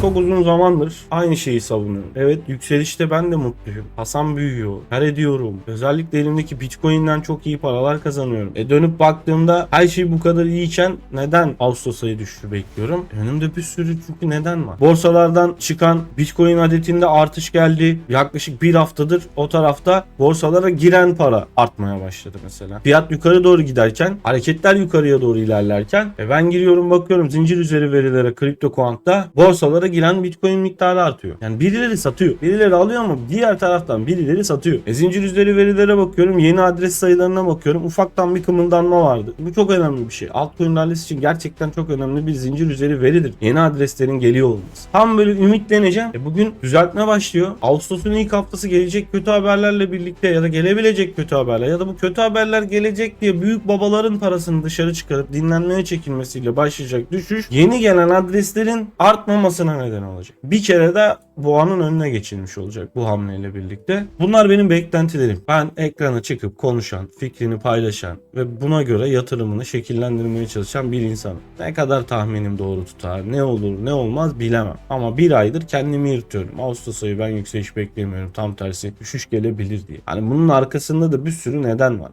Çok uzun zamandır aynı şeyi savunuyorum. Evet yükselişte ben de mutluyum. Hasan büyüyor. Kar ediyorum. Özellikle elimdeki bitcoin'den çok iyi paralar kazanıyorum. E dönüp baktığımda her şey bu kadar iyiyken neden Ağustos ayı düşüşü bekliyorum? Önümde bir sürü çünkü neden var. Borsalardan çıkan bitcoin adetinde artış geldi. Yaklaşık bir haftadır o tarafta borsalara giren para artmaya başladı mesela. Fiyat yukarı doğru giderken hareketler yukarıya doğru ilerlerken e ben giriyorum bakıyorum zincir üzeri verilere CryptoQuant'ta borsalara giren bitcoin miktarı artıyor. Yani birileri satıyor. Birileri alıyor ama diğer taraftan birileri satıyor. E zincir üzeri verilere bakıyorum. Yeni adres sayılarına bakıyorum. Ufaktan bir kımıldanma vardı. Bu çok önemli bir şey. Altcoin rallisi için gerçekten çok önemli bir zincir üzeri veridir. Yeni adreslerin geliyor olması. Tam böyle ümitleneceğim. E bugün düzeltme başlıyor. Ağustos'un ilk haftası gelecek kötü haberlerle birlikte ya da gelebilecek kötü haberler ya da bu kötü haberler gelecek diye büyük babaların parasını dışarı çıkarıp dinlenmeye çekilmesiyle başlayacak düşüş yeni gelen adreslerin artmamasına neden olacak. Bir kere de boğanın önüne geçilmiş olacak bu hamleyle birlikte. Bunlar benim beklentilerim. Ben ekrana çıkıp konuşan, fikrini paylaşan ve buna göre yatırımını şekillendirmeye çalışan bir insanım. Ne kadar tahminim doğru tutar, ne olur ne olmaz bilemem. Ama bir aydır kendimi yırtıyorum. Ağustos ayı ben yükseliş beklemiyorum. Tam tersi düşüş gelebilir diye. Hani bunun arkasında da bir sürü neden var.